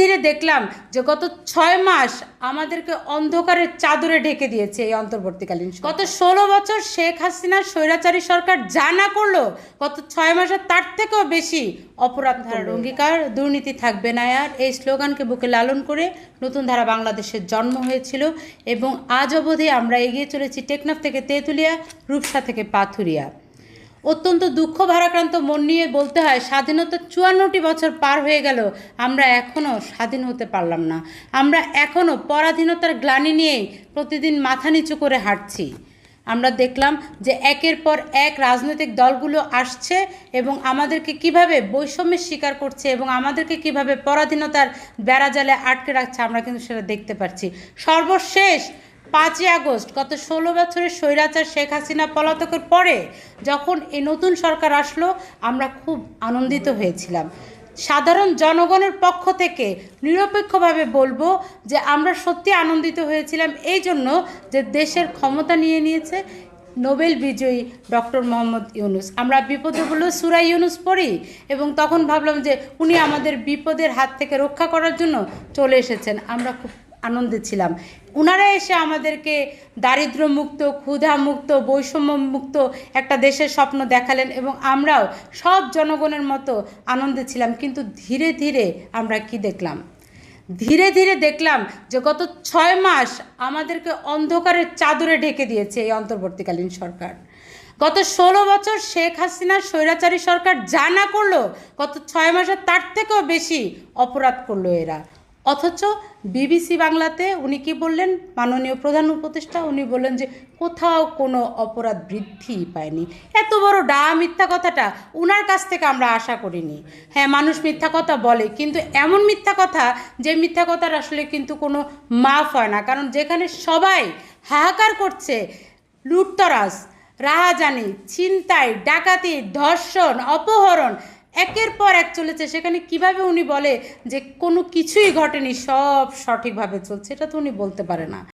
ধীরে দেখলাম যে গত ছয় মাস আমাদেরকে অন্ধকারের চাদরে ঢেকে দিয়েছে এই অন্তর্বর্তীকালীন গত ষোলো বছর শেখ হাসিনা স্বৈরাচারী সরকার যা না করল গত ছয় মাসে তার থেকেও বেশি অপরাধ ধারার অঙ্গীকার দুর্নীতি থাকবে না আর। এই স্লোগানকে বুকে লালন করে নতুন ধারা বাংলাদেশের জন্ম হয়েছিল এবং আজ অবধি আমরা এগিয়ে চলেছি টেকনাফ থেকে তেঁতুলিয়া রূপসা থেকে পাথুরিয়া। অত্যন্ত দুঃখ ভারাক্রান্ত মন নিয়ে বলতে হয়, স্বাধীনতা চুয়ান্নটি বছর পার হয়ে গেল, আমরা এখনও স্বাধীন হতে পারলাম না। আমরা এখনও পরাধীনতার গ্লানি নিয়েই প্রতিদিন মাথা নিচু করে হাঁটছি। আমরা দেখলাম যে একের পর এক রাজনৈতিক দলগুলো আসছে এবং আমাদেরকে কীভাবে বৈষম্যের শিকার করছে এবং আমাদেরকে কীভাবে পরাধীনতার বেড়াজালে আটকে রাখছে, আমরা কিন্তু সেটা দেখতে পাচ্ছি। সর্বশেষ পাঁচই আগস্ট, গত ষোলো বছরের স্বৈরাচার শেখ হাসিনা পলাতকের পরে যখন এই নতুন সরকার আসলো, আমরা খুব আনন্দিত হয়েছিলাম। সাধারণ জনগণের পক্ষ থেকে নিরপেক্ষভাবে বলব যে আমরা সত্যি আনন্দিত হয়েছিলাম এই জন্য যে দেশের ক্ষমতা নিয়ে নিয়েছে নোবেল বিজয়ী ডক্টর মোহাম্মদ ইউনুস। আমরা বিপদে বললেও সুরা ইউনুস পড়ি এবং তখন ভাবলাম যে উনি আমাদের বিপদের হাত থেকে রক্ষা করার জন্য চলে এসেছেন। আমরা খুব আনন্দে ছিলাম। ওনারা এসে আমাদেরকে দারিদ্র্য মুক্ত ক্ষুধা মুক্ত বৈষম্য মুক্ত একটা দেশের স্বপ্ন দেখালেন এবং আমরাও সব জনগণের মতো আনন্দে ছিলাম। কিন্তু ধীরে ধীরে আমরা কি দেখলাম? ধীরে ধীরে দেখলাম যে গত ছয় মাস আমাদেরকে অন্ধকারের চাদরে ঢেকে দিয়েছে এই অন্তর্বর্তীকালীন সরকার। গত ষোলো বছর শেখ হাসিনা স্বৈরাচারী সরকার যা না করল, গত ছয় মাসে তার থেকেও বেশি অপরাধ করল এরা। অথচ বিবিসি বাংলাতে উনি কি বললেন? মাননীয় প্রধান উপদেষ্টা উনি বললেন যে কোথাও কোনো অপরাধ বৃদ্ধি পায়নি। এত বড় ডা মিথ্যা কথাটা উনার কাছ থেকে আমরা আশা করিনি। হ্যাঁ মানুষ মিথ্যা কথা বলে, কিন্তু এমন মিথ্যা কথা যে মিথ্যা কথার আসলে কিন্তু কোনো মাফ হয় না। কারণ যেখানে সবাই হাহাকার করছে, লুটতরাজ, রাহাজানি, ছিনতাই, ডাকাতি, ধর্ষণ, অপহরণ একের পর এক চলেছে। সেখানে কীভাবে উনি বলে যে কোনো কিছুই ঘটেনি, সব সঠিকভাবে চলছে, এটা তো উনি বলতে পারে না।